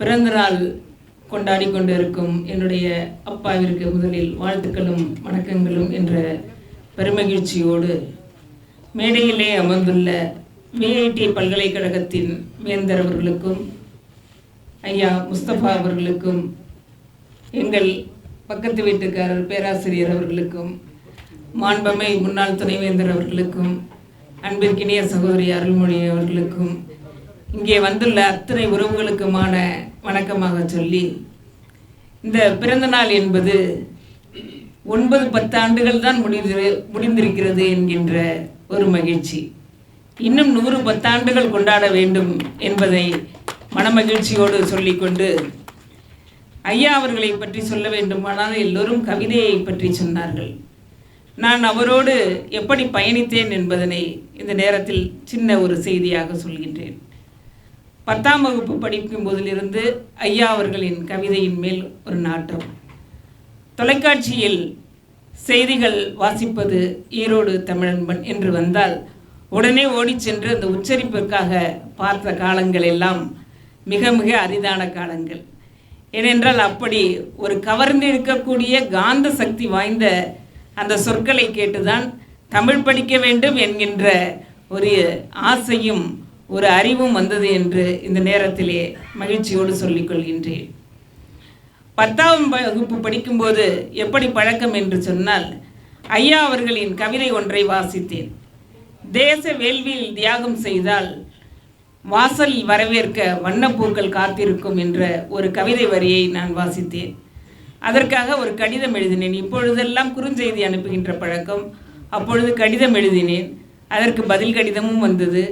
பிறந்தநாள் கொண்டாடி கொண்டிருக்கும் என்னுடைய அப்பாவிற்கு முதலில் வாழ்த்துக்களும் வணக்கங்களும் என்ற பெருமகிழ்ச்சியோடு மேடையிலே அமர்ந்துள்ள விஐடி பல்கலைக்கழகத்தின் வேந்தர் அவர்களுக்கும் ஐயா முஸ்தபா அவர்களுக்கும் எங்கள் பக்கத்து வீட்டுக்காரர் பேராசிரியர் அவர்களுக்கும் மாண்பமை முன்னாள் துணைவேந்தர் அவர்களுக்கும் அன்பிற்கினிய சகோதரி அருள்மொழி அவர்களுக்கும் இங்கே வந்துள்ள அத்தனை உறவுகளுக்குமான வணக்கமாக சொல்லி இந்த பிறந்த நாள் என்பது ஒன்பது பத்து ஆண்டுகள் தான் முடிந்து முடிந்திருக்கிறது என்கின்ற ஒரு மகிழ்ச்சி. இன்னும் நூறு பத்தாண்டுகள் கொண்டாட வேண்டும் என்பதை மனமகிழ்ச்சியோடு சொல்லிக்கொண்டு ஐயா அவர்களை பற்றி சொல்ல வேண்டுமானால் எல்லோரும் கவிதையை பற்றி சொன்னார்கள். நான் அவரோடு எப்படி பயணித்தேன் என்பதனை இந்த நேரத்தில் சின்ன ஒரு செய்தியாக சொல்கின்றேன். பத்தாம் வகுப்பு படிக்கும் போதிலிருந்து ஐயா அவர்களின் கவிதையின் மேல் ஒரு நாட்டம் தொலைக்காட்சியில் செய்திகள் வாசிப்பது ஈரோடு தமிழன்பன் என்று வந்தால் உடனே ஓடி சென்று அந்த உச்சரிப்பிற்காக பார்த்த காலங்கள் எல்லாம் மிக மிக அரிதான காலங்கள். ஏனென்றால் அப்படி ஒரு கவர்ந்து இருக்கக்கூடிய காந்த சக்தி வாய்ந்த அந்த சொற்களை கேட்டுதான் தமிழ் படிக்க வேண்டும் என்கின்ற ஒரு ஆசையும் ஒரு அறிவும் வந்தது என்று இந்த நேரத்திலே மகிழ்ச்சியோடு சொல்லிக் கொள்கின்றேன். பத்தாம் வகுப்பு படிக்கும்போது எப்படி பழக்கம் என்று சொன்னால் ஐயா அவர்களின் கவிதை ஒன்றை வாசித்தேன். தேச வேள்வியில் தியாகம் செய்தால் வாசல் வரவேற்க வண்ணப்பூக்கள் காத்திருக்கும் என்ற ஒரு கவிதை வரியை நான் வாசித்தேன். அதற்காக ஒரு கடிதம் எழுதினேன். இப்பொழுதெல்லாம் குறுஞ்செய்தி அனுப்புகின்ற பழக்கம். அப்பொழுது கடிதம் எழுதினேன். அதற்கு பதில் கடிதமும் வந்தது.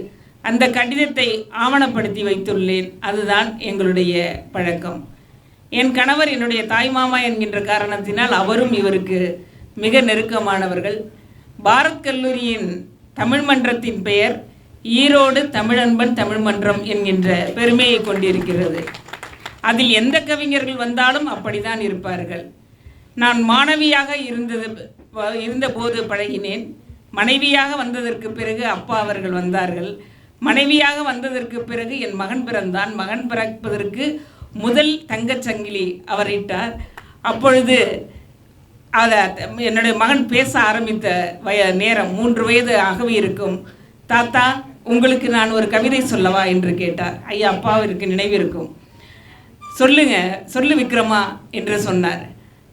அந்த கடிதத்தை ஆவணப்படுத்தி வைத்துள்ளேன். அதுதான் எங்களுடைய பழக்கம். என் கணவர் என்னுடைய தாய்மாமா என்கின்ற காரணத்தினால் அவரும் இவருக்கு மிக நெருக்கமானவர்கள். பாரத் கல்லூரியின் தமிழ் மன்றத்தின் பெயர் ஈரோடு தமிழன்பன் தமிழ் மன்றம் என்கின்ற பெருமையை கொண்டிருக்கிறது. அதில் எந்த கவிஞர்கள் வந்தாலும் அப்படிதான் இருப்பார்கள். நான் மாணவியாக இருந்தது இருந்தபோது பழகினேன். மனைவியாக வந்ததற்கு பிறகு அப்பா அவர்கள் வந்தார்கள். மனைவியாக வந்ததற்கு பிறகு என் மகன் பிறந்தான். மகன் பிறப்பதற்கு முதல் தங்கச்சங்கிலி அவர் இட்டார். அப்பொழுது அதை என்னுடைய மகன் பேச ஆரம்பித்த வய நேரம் மூன்று வயது ஆகவே இருக்கும். தாத்தா உங்களுக்கு நான் ஒரு கவிதை சொல்லவா? என்று கேட்டார். ஐயா அப்பாவிற்கு நினைவிருக்கும் சொல்லுங்க சொல்லு விக்ரமா என்று சொன்னார்.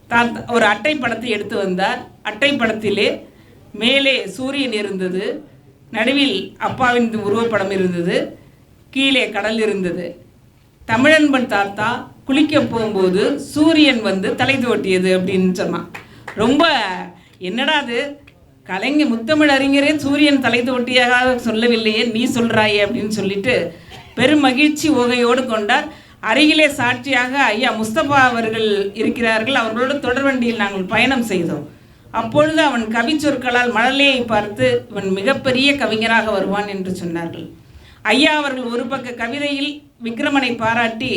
தாத்தா ஒரு அட்டை படத்தை எடுத்து வந்தார். அட்டை படத்திலே மேலே சூரியன் இருந்தது. நடுவில் அப்பாவின் உருவப்படம் இருந்தது. கீழே கடல் இருந்தது. தமிழன்பன் தாத்தா குளிக்க போகும்போது சூரியன் வந்து தலை தோட்டியது அப்படின்னு சொன்னான். ரொம்ப என்னடா அது? கலைஞர் முத்தமிழ் அறிஞரே சூரியன் தலை தோட்டியாக சொல்லவில்லையே நீ சொல்கிறாயே அப்படின்னு சொல்லிட்டு பெரும் மகிழ்ச்சி ஓகையோடு கொண்டார். அருகிலே சாட்சியாக ஐயா முஸ்தபா அவர்கள் இருக்கிறார்கள். அவர்களோடு தொடர்வண்டியில் நாங்கள் பயணம் செய்தோம். அப்பொழுது அவன் கவிச்சொற்களால் மழலையை பார்த்து இவன் மிகப்பெரிய கவிஞராக வருவான் என்று சொன்னார்கள். ஐயா அவர்கள் ஒரு பக்க கவிதையில் விக்ரமனை பாராட்டி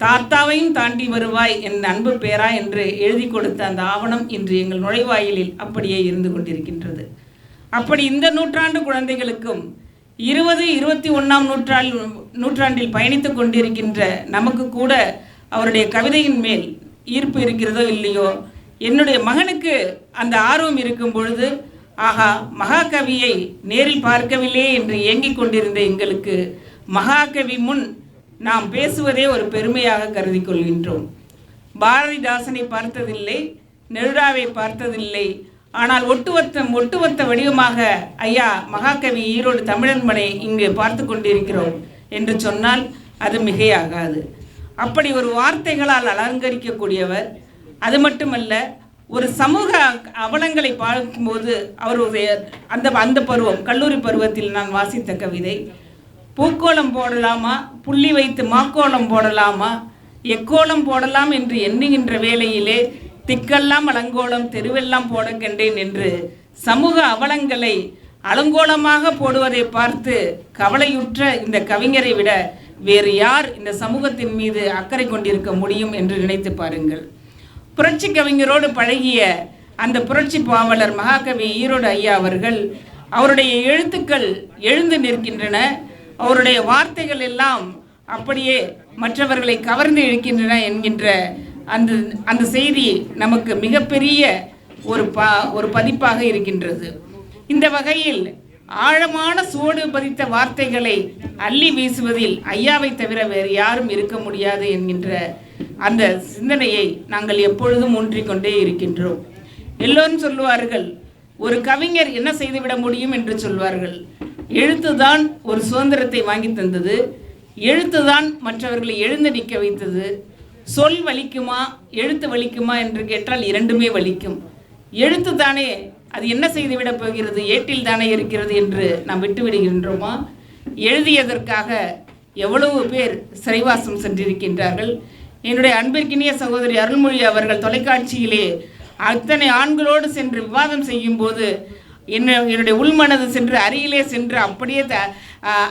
தாத்தாவையும் தாண்டி வருவாய் என் அன்பு பேரா என்று எழுதி கொடுத்த அந்த ஆவணம் இன்று எங்கள் நுழைவாயிலில் அப்படியே இருந்து கொண்டிருக்கின்றது. அப்படி இந்த நூற்றாண்டு குழந்தைகளுக்கும் இருபது இருபத்தி ஒன்றாம் நூற்றாள் நூற்றாண்டில் பயணித்து கொண்டிருக்கின்ற நமக்கு கூட அவருடைய கவிதையின் மேல் ஈர்ப்பு இருக்கிறதோ இல்லையோ என்னுடைய மகனுக்கு அந்த ஆர்வம் இருக்கும் பொழுது ஆகா மகாகவியை நேரில் பார்க்கவில்லையே என்று இயங்கிக் கொண்டிருந்த எங்களுக்கு மகாகவி முன் நாம் பேசுவதே ஒரு பெருமையாக கருதி கொள்கின்றோம். பாரதிதாசனை பார்த்ததில்லை நெருடாவை பார்த்ததில்லை. ஆனால் ஒட்டுமொத்த ஒட்டுமொத்த வடிவமாக ஐயா மகாகவி ஈரோடு தமிழன்மனை இங்கு பார்த்து கொண்டிருக்கிறோம் என்று சொன்னால் அது மிகையாகாது. அப்படி ஒரு வார்த்தைகளால் அலங்கரிக்கக்கூடியவர் அது மட்டுமல்ல ஒரு சமூக அவலங்களை பார்க்கும்போது அவருடைய அந்த அந்த பருவம் கல்லூரி பருவத்தில் நான் வாசித்த கவிதை பூக்கோளம் போடலாமா? புள்ளி வைத்து மாக்கோளம் போடலாமா? எக்கோளம் போடலாம் என்று எண்ணுகின்ற வேளையிலே திக்கெல்லாம் அலங்கோலம் தெருவெல்லாம் போட கண்டேன் என்று சமூக அவலங்களை அலங்கோலமாக போடுவதை பார்த்து கவலையுற்ற இந்த கவிஞரை விட வேறு யார் இந்த சமூகத்தின் மீது அக்கறை கொண்டிருக்க முடியும் என்று நினைத்து பாருங்கள். புரட்சி கவிஞரோடு பழகிய அந்த புரட்சி பாவலர் மகாகவி ஈரோடு ஐயா அவர்கள் அவருடைய எழுத்துக்கள் எழுந்து நிற்கின்றன. அவருடைய வார்த்தைகள் எல்லாம் அப்படியே மற்றவர்களை கவர்ந்து இழுக்கின்றன என்கின்ற அந்த அந்த செய்தி நமக்கு மிகப்பெரிய ஒரு பா ஒரு பதிப்பாக இருக்கின்றது. இந்த வகையில் ஆழமான சோடு பதித்த வார்த்தைகளை அள்ளி வீசுவதில் ஐயாவை தவிர வேறு யாரும் இருக்க முடியாது என்கின்ற அந்த சிந்தனையை நாங்கள் எப்பொழுதும் ஊன்றிக்கொண்டே இருக்கின்றோம். எல்லோரும் சொல்லுவார்கள் ஒரு கவிஞர் என்ன செய்துவிட முடியும்? என்று சொல்வார்கள். எழுத்துதான் ஒரு சுதந்திரத்தை வாங்கி தந்தது. எழுத்துதான் மற்றவர்களை எழுந்து நிற்க வைத்தது. சொல் வலிக்குமா எழுத்து வலிக்குமா என்று கேட்டால் இரண்டுமே வலிக்கும். எழுத்து தானே அது என்ன செய்துவிடப் போகிறது? ஏட்டில் தானே இருக்கிறது என்று நாம் விட்டுவிடுகின்றோமா? எழுதியதற்காக எவ்வளவு பேர் சிறைவாசம் சென்றிருக்கின்றார்கள். என்னுடைய அன்பிற்கினிய சகோதரி அருள்மொழி அவர்கள் தொலைக்காட்சியிலே அத்தனை ஆண்களோடு சென்று விவாதம் செய்யும் போது என்ன என்னுடைய உள்மனது சென்று அருகிலே சென்று அப்படியே த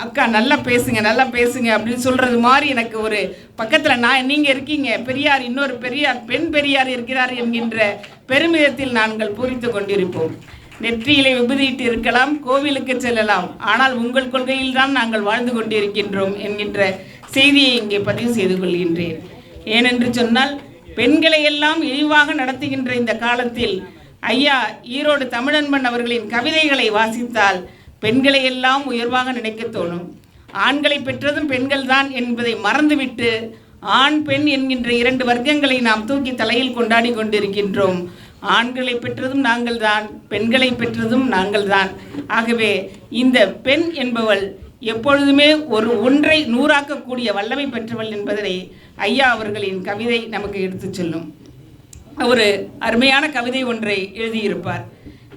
அக்கா நல்லா பேசுங்க நல்லா பேசுங்க அப்படின்னு சொல்கிறது மாதிரி எனக்கு ஒரு பக்கத்தில் நான் நீங்கள் இருக்கீங்க. பெரியார் இன்னொரு பெரியார் பெண் பெரியார் இருக்கிறார் என்கின்ற பெருமிதத்தில் நாங்கள் பூரித்து கொண்டிருப்போம். நெற்றியிலே விபதியிட்டு இருக்கலாம் கோவிலுக்கு செல்லலாம். ஆனால் உங்கள் கொள்கையில் தான் நாங்கள் வாழ்ந்து கொண்டிருக்கின்றோம் என்கின்ற செய்தியை இங்கே பதிவு செய்து கொள்கின்றேன். ஏனென்று சொன்னால் பெண்களை எல்லாம் இழிவாக நடத்துகின்ற இந்த காலத்தில் ஐயா ஈரோடு தமிழன்பன் அவர்களின் கவிதைகளை வாசித்தால் பெண்களை எல்லாம் உயர்வாக நினைக்க தோணும். ஆண்களை பெற்றதும் பெண்கள் தான் என்பதை மறந்துவிட்டு ஆண் பெண் என்கின்ற இரண்டு வர்க்கங்களை நாம் தூக்கி தலையில் கொண்டாடி கொண்டிருக்கின்றோம். ஆண்களை பெற்றதும் நாங்கள்தான் பெண்களை பெற்றதும் நாங்கள்தான். ஆகவே இந்த பெண் என்பவள் எப்பொழுதுமே ஒரு ஒன்றை நூறாக்கக்கூடிய வல்லமை பெற்றவள் என்பதனை ஐயா அவர்களின் கவிதை நமக்கு எடுத்துச் சொல்லும். ஒரு அருமையான கவிதை ஒன்றை எழுதியிருப்பார்.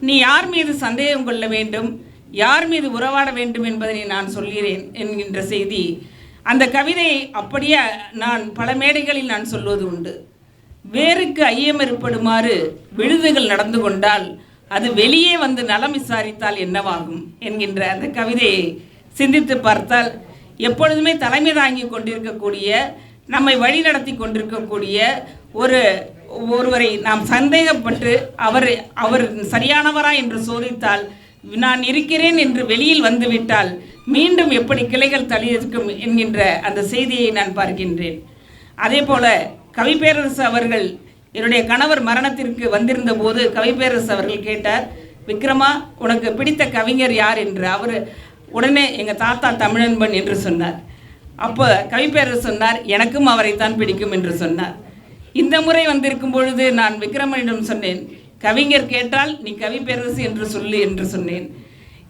நீ யார் மீது சந்தேகம் கொள்ள வேண்டும்? யார் மீது உறவாட வேண்டும் என்பதனை நான் சொல்கிறேன் என்கின்ற செய்தி. அந்த கவிதையை அப்படியே நான் பல மேடைகளில் நான் சொல்வது உண்டு. வேருக்கு ஐயம் ஏற்படுமாறு விழுதுகள் நடந்து கொண்டால் அது வெளியே வந்து நலம் விசாரித்தால் என்னவாகும்? என்கின்ற அந்த கவிதையை சிந்தித்து பார்த்தால் எப்பொழுதுமே தலைமை தாங்கி கொண்டிருக்கக்கூடிய நம்மை வழிநடத்தி கொண்டிருக்கக்கூடிய ஒரு ஒருவரை நாம் சந்தேகப்பட்டு அவர் அவர் சரியானவரா என்று சோதித்தால் நான் இருக்கிறேன் என்று வெளியில் வந்துவிட்டால் மீண்டும் எப்படி கிளைகள் தளிர்க்கும் என்கின்ற அந்த செய்தியை நான் பார்க்கின்றேன். அதே போல கவிப்பேரரசு அவர்கள் என்னுடைய கணவர் மரணத்திற்கு வந்திருந்த போது கவிப்பேரரசு அவர்கள் கேட்டார் விக்ரமா உனக்கு பிடித்த கவிஞர் யார்? என்று. அவர் உடனே எங்கள் தாத்தா தமிழன்பன் என்று சொன்னார். அப்போ கவிப்பேரரசு சொன்னார் எனக்கும் அவரைத்தான் பிடிக்கும் என்று சொன்னார். இந்த முறை வந்திருக்கும் பொழுது நான் விக்ரமனிடம் சொன்னேன் கவிஞர் கேட்டால் நீ கவிப்பேரரசு என்று சொல்லு என்று சொன்னேன்.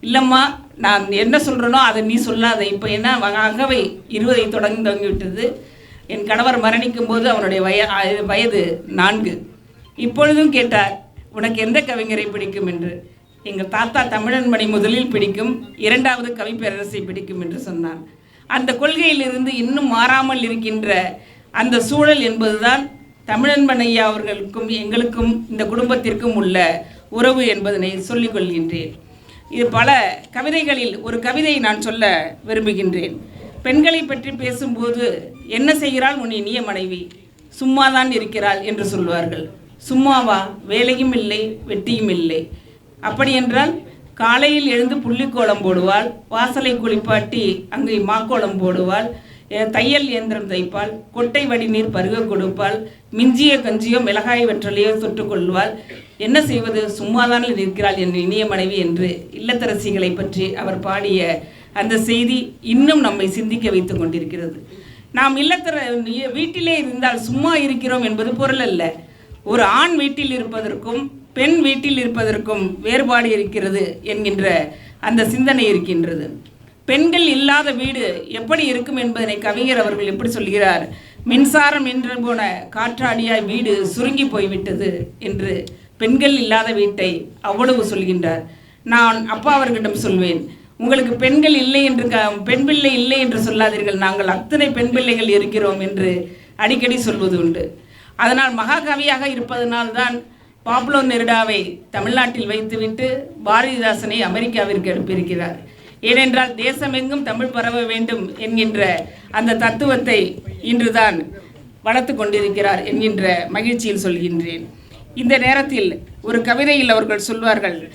இல்லைம்மா நான் என்ன சொல்கிறேனோ அதை நீ சொல்லாத. இப்போ என்ன அகவை இருபதை தொடங்கி தொடங்கிவிட்டது என் கணவர் மரணிக்கும் போது அவனுடைய வய வயது நான்கு. இப்பொழுதும் கேட்டார் உனக்கு எந்த கவிஞரை பிடிக்கும்? என்று. எங்கள் தாத்தா தமிழன்மணி முதலில் பிடிக்கும் இரண்டாவது கவிப்பேரரசை பிடிக்கும் என்று சொன்னான் அந்த கொள்கையிலிருந்து இன்னும் மாறாமல் இருக்கின்ற அந்த சூழல் என்பதுதான் தமிழன் ஐயா அவர்களுக்கும் எங்களுக்கும் இந்த குடும்பத்திற்கும் உள்ள உறவு என்பதனை சொல்லிக் கொள்கின்றேன். இது பல கவிதைகளில் ஒரு கவிதையை நான் சொல்ல விரும்புகின்றேன். பெண்களை பற்றி பேசும்போது என்ன செய்கிறாள் உன் இனிய மனைவி? சும்மாதான் இருக்கிறாள் என்று சொல்வார்கள். சும்மாவா? வேலையும் இல்லை வெட்டியும் இல்லை. அப்படி என்றால் காலையில் எழுந்து புள்ளிக்கோலம் போடுவாள் வாசலை குளிப்பாட்டி அங்கே மாக்கோலம் போடுவாள் தையல் இயந்திரம் தைப்பாள் கொட்டை வடிநீர் பருக கொடுப்பாள் மிஞ்சிய கஞ்சியோ மிளகாய் வெற்றலையோ தொட்டுக்கொள்வாள் என்ன செய்வது? சும்மாதான் இருக்கிறாள் என் இனிய மனைவி என்று இல்லத்தரசிகளை பற்றி அவர் பாடிய அந்த செய்தி இன்னும் நம்மை சிந்திக்க வைத்துக் கொண்டிருக்கிறது. நாம் இல்லத்தர வீட்டிலே இருந்தால் சும்மா இருக்கிறோம் என்பது பொருள் அல்ல. ஒரு ஆண் வீட்டில் இருப்பதற்கும் பெண் வீட்டில் இருப்பதற்கும் வேறுபாடு இருக்கிறது என்கின்ற அந்த சிந்தனை இருக்கின்றது. பெண்கள் இல்லாத வீடு எப்படி இருக்கும் என்பதனை கவிஞர் அவர்கள் எப்படி சொல்கிறார்? மின்சாரம் என்று போன காற்றாடியாய் வீடு சுருங்கி போய்விட்டது என்று பெண்கள் இல்லாத வீட்டை அவ்வளவு சொல்கின்றார். நான் அப்பா அவர்களிடம் சொல்வேன் உங்களுக்கு பெண்கள் இல்லை என்று க பெண் பிள்ளை இல்லை என்று சொல்லாதீர்கள். நாங்கள் அத்தனை பெண் பிள்ளைகள் இருக்கிறோம் என்று அடிக்கடி சொல்வது உண்டு. அதனால் மகாகவியாக இருப்பதனால்தான் பாப்லோ நெருடாவை தமிழ்நாட்டில் வைத்துவிட்டு பாரதிதாசனை அமெரிக்காவிற்கு அனுப்பியிருக்கிறார். ஏனென்றால் தேசமெங்கும் தமிழ் பரவ வேண்டும் என்கின்ற அந்த தத்துவத்தை இன்றுதான் வளர்த்து கொண்டிருக்கிறார் என்கின்ற மகிழ்ச்சியில் சொல்கின்றேன். இந்த நேரத்தில் ஒரு கவிதையில் அவர்கள் சொல்வார்கள்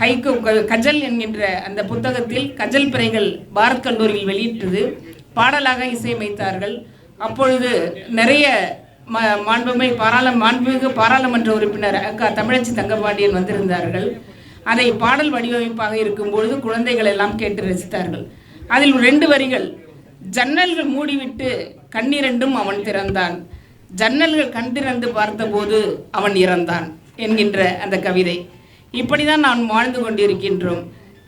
ஹைகோ க- கஜல் என்கின்ற அந்த புத்தகத்தில் கஜல் பிறைகள் பாரத் கல்லூரியில் வெளியிட்டது. பாடலாக இசையமைத்தார்கள். அப்பொழுது நிறைய ம மாண்புமை பாராள மாண்புமிகு பாராளுமன்ற உறுப்பினர் அக்கா தமிழச்சி தங்கபாண்டியன் வந்திருந்தார்கள். அதை பாடல் வடிவமைப்பாக இருக்கும்பொழுது குழந்தைகள் எல்லாம் கேட்டு ரசித்தார்கள். அதில் ரெண்டு வரிகள் ஜன்னல்கள் மூடிவிட்டு கண்ணிரண்டும் அவன் திறந்தான். ஜன்னல்கள் கண் திறந்து பார்த்தபோது அவன் இறந்தான் என்கின்ற அந்த கவிதை. இப்படி தான் நாம் வாழ்ந்து கொண்டிருக்கின்றோம்.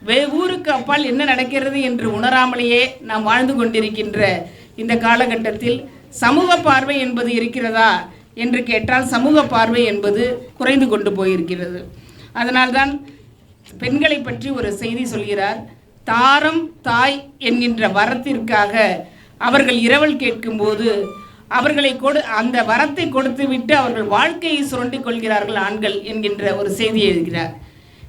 வே ஊருக்கு அப்பால் என்ன நடக்கிறது என்று உணராமலேயே நாம் வாழ்ந்து கொண்டிருக்கின்ற இந்த காலகட்டத்தில் சமூக பார்வை என்பது இருக்கிறதா என்று கேட்டால் சமூக பார்வை என்பது குறைந்து கொண்டு போயிருக்கிறது. அதனால்தான் பெண்களை பற்றி ஒரு செய்தி சொல்கிறார் தாரம் தாய் என்கின்ற வரத்திற்காக அவர்கள் இரவல் கேட்கும்போது அவர்களை கொடு அந்த வரத்தை கொடுத்து விட்டு அவர்கள் வாழ்க்கையை சுரண்டிக் கொள்கிறார்கள் ஆண்கள் என்கின்ற ஒரு செய்தி எழுதுகிறார்.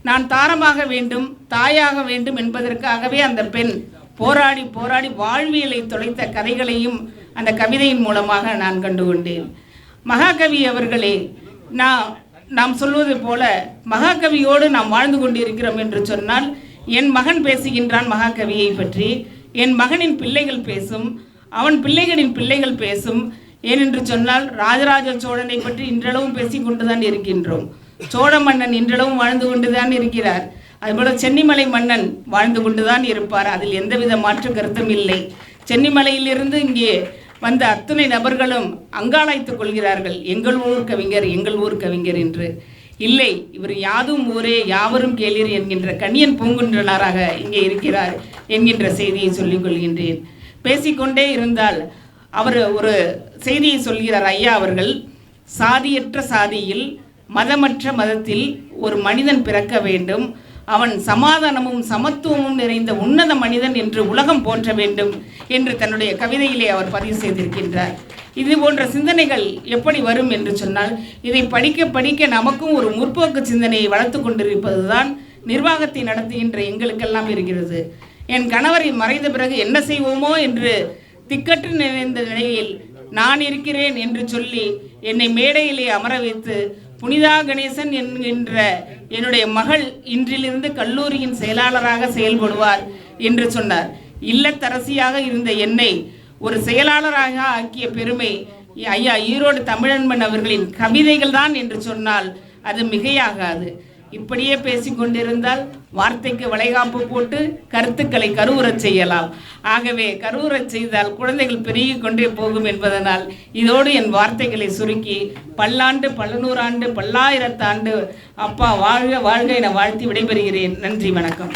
நான் தாரமாக வேண்டும் தாயாக வேண்டும் என்பதற்காகவே அந்த பெண் போராடி போராடி வாழ்வியலை தொலைத்த கதைகளையும் அந்த கவிதையின் மூலமாக நான் கண்டுகொண்டேன். மகாகவி அவர்களே நான் நாம் சொல்வது போல மகாகவியோடு நாம் வாழ்ந்து கொண்டிருக்கிறோம் என்று சொன்னால் என் மகன் பேசுகின்றான் மகாகவியை பற்றி. என் மகனின் பிள்ளைகள் பேசும் அவன் பிள்ளைகளின் பிள்ளைகள் பேசும். ஏனென்று சொன்னால் ராஜராஜ சோழனை பற்றி இன்றளவும் பேசிக் கொண்டுதான் இருக்கின்றோம். சோழ மன்னன் இன்றளவும் வாழ்ந்து கொண்டுதான் இருக்கிறார். அதுபோல சென்னிமலை மன்னன் வாழ்ந்து கொண்டுதான் இருப்பார். அதில் எந்தவித மாற்று கருத்தும் இல்லை. சென்னிமலையிலிருந்து இங்கே வந்த அத்தனை நபர்களும் அங்காளாய்த்து கொள்கிறார்கள். எங்கள் ஊர் கவிஞர் எங்கள் ஊர் கவிஞர் என்று. இல்லை இவர் யாதும் ஊரே யாவரும் கேளீர் என்கின்ற கணியன் பூங்குன்றனாராக இங்கே இருக்கிறார் என்கின்ற செய்தியை சொல்லிக் கொள்கின்றேன். பேசிக்கொண்டே இருந்தால் அவர் ஒரு செய்தியை சொல்கிறார். ஐயா அவர்கள் சாதியற்ற சாதியில் மதமற்ற மதத்தில் ஒரு மனிதன் பிறக்க வேண்டும். அவன் சமாதானமும் சமத்துவமும் நிறைந்த உன்னத மனிதன் என்று உலகம் போன்ற வேண்டும் என்று தன்னுடைய கவிதையிலே அவர் பதிவு செய்திருக்கின்றார். இது போன்ற சிந்தனைகள் எப்படி வரும் என்று சொன்னால் இதை படிக்க படிக்க நமக்கும் ஒரு முற்போக்கு சிந்தனையை வளர்த்து கொண்டிருப்பதுதான் நிர்வாகத்தை நடத்துகின்ற எங்களுக்கெல்லாம் இருக்கிறது. என் கணவரை மறைந்த பிறகு என்ன செய்வோமோ என்று திக்கற்று நிறைந்த நிலையில் நான் இருக்கிறேன் என்று சொல்லி என்னை மேடையிலே அமர வைத்து புனிதா கணேசன் என்கின்ற என்னுடைய மகள் இன்றிலிருந்து கல்லூரியின் செயலாளராக செயல்படுவார் என்று சொன்னார். இல்லத்தரசியாக இருந்த என்னை ஒரு செயலாளராக ஆக்கிய பெருமை ஐயா ஈரோடு தமிழன்பன் அவர்களின் கவிதைகள் தான் என்று சொன்னால் அது மிகையாகாது. இப்படியே பேசிக்கொண்டிருந்தால் வார்த்தைக்கு வளைகாப்பு போட்டு கருத்துக்களை கருவுறச் செய்யலாம். ஆகவே கருவுறச் செய்தால் குழந்தைகள் பெருகி கொண்டே போகும் என்பதனால் இதோடு என் வார்த்தைகளை சுருக்கி பல்லாண்டு பல்லநூறாண்டு பல்லாயிரத்தாண்டு அப்பா வாழ்க வாழ்க என வாழ்த்தி விடைபெறுகிறேன். நன்றி வணக்கம்.